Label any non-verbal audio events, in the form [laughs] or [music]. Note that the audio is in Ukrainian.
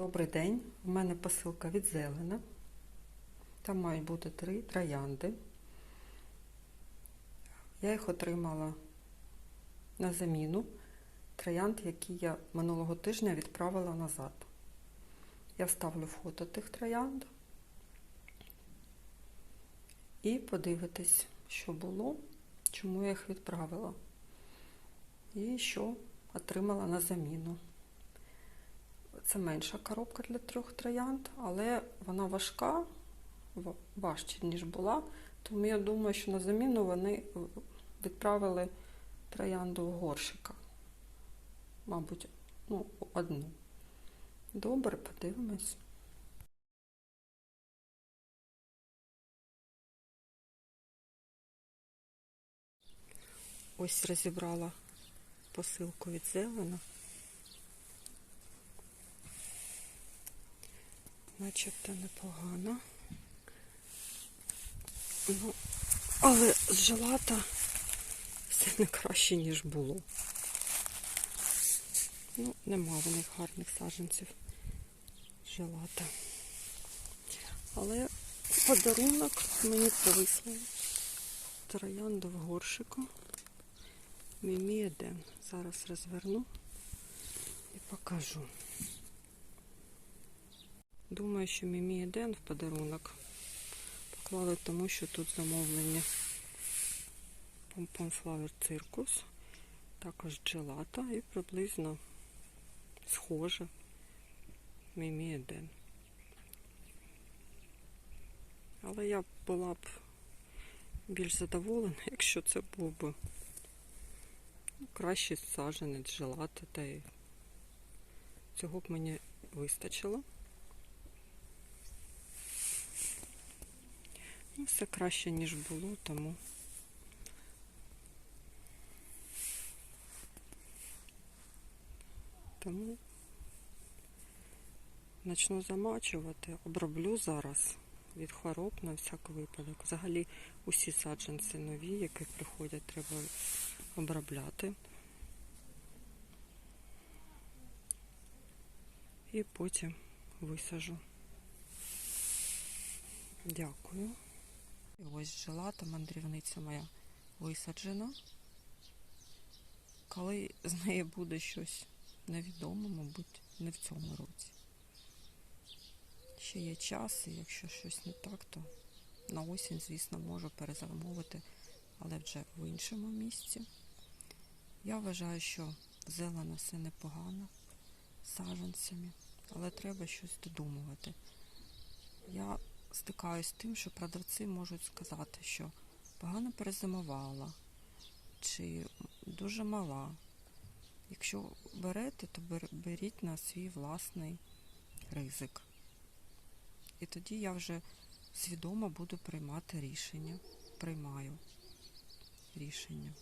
Добрий день. У мене посилка від Зелена. Там мають бути три троянди. Я їх отримала на заміну троянд, які я минулого тижня відправила назад. Я вставлю фото тих троянд і подивитись, що було, чому я їх відправила. І що отримала на заміну. Це менша коробка для трьох троянд, але вона важка, важче, ніж була. Тому я думаю, що на заміну вони відправили троянду горщика. Мабуть, ну, одну. Добре, подивимось. Ось розібрала посилку від Зелена. Начебто непогано. Ну, але з желата все не краще, ніж було. Ну, нема в них гарних саджанців желата. Але подарунок мені привислали. Троянду в горшику. Мімі Еден. Зараз розверну і покажу. Думаю, що Мімі Еден в подарунок поклали, тому що тут замовлення Помпон Флавер Циркус, також джелата і приблизно схоже Мімі Еден. Але я була б більш задоволена, [laughs] якщо це був би ну, кращий саджанець желати, та й цього б мені вистачило. Все краще, ніж було, тому. Тому почну замачувати, оброблю зараз від хвороб на всяк випадок. Взагалі усі саджанці нові, які приходять, треба обробляти. І потім висажу. Дякую. І ось желата мандрівниця моя висаджена. Коли з неї буде щось невідоме, мабуть, не в цьому році. Ще є час, і якщо щось не так, то на осінь, звісно, можу перезамовити, але вже в іншому місці. Я вважаю, що зелено все непогано саджанцями, але треба щось додумувати. Я стикаюсь з тим, що продавці можуть сказати, що погано перезимувала чи дуже мала. Якщо берете, то беріть на свій власний ризик. І тоді я вже свідомо буду приймати рішення. Приймаю рішення.